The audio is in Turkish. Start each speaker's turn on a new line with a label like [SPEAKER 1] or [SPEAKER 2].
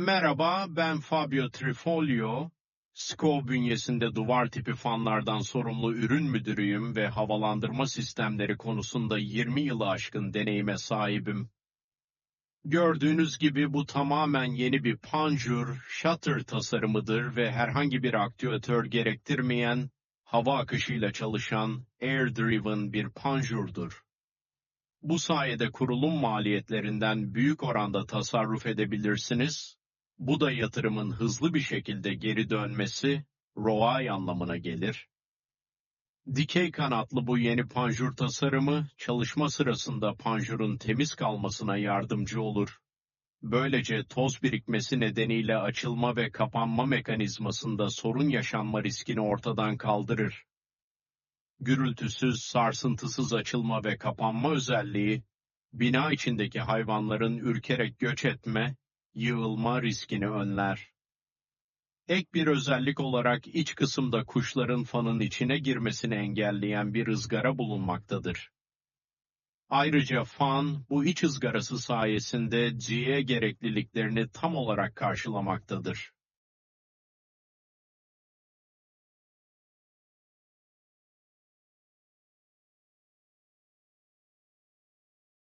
[SPEAKER 1] Merhaba, ben Fabio Trifolio. SCO bünyesinde duvar tipi fanlardan sorumlu ürün müdürüyüm ve havalandırma sistemleri konusunda 20 yılı aşkın deneyime sahibim. Gördüğünüz gibi bu tamamen yeni bir panjur, shutter tasarımıdır ve herhangi bir aktüatör gerektirmeyen, hava akışıyla çalışan, air-driven bir panjurdur. Bu sayede kurulum maliyetlerinden büyük oranda tasarruf edebilirsiniz. Bu da yatırımın hızlı bir şekilde geri dönmesi, ROI anlamına gelir. Dikey kanatlı bu yeni panjur tasarımı, çalışma sırasında panjurun temiz kalmasına yardımcı olur. Böylece toz birikmesi nedeniyle açılma ve kapanma mekanizmasında sorun yaşanma riskini ortadan kaldırır. Gürültüsüz, sarsıntısız açılma ve kapanma özelliği, bina içindeki hayvanların ürkerek göç etme, yığılma riskini önler. Ek bir özellik olarak iç kısımda kuşların fanın içine girmesini engelleyen bir ızgara bulunmaktadır. Ayrıca fan, bu iç ızgarası sayesinde GE gerekliliklerini tam olarak karşılamaktadır.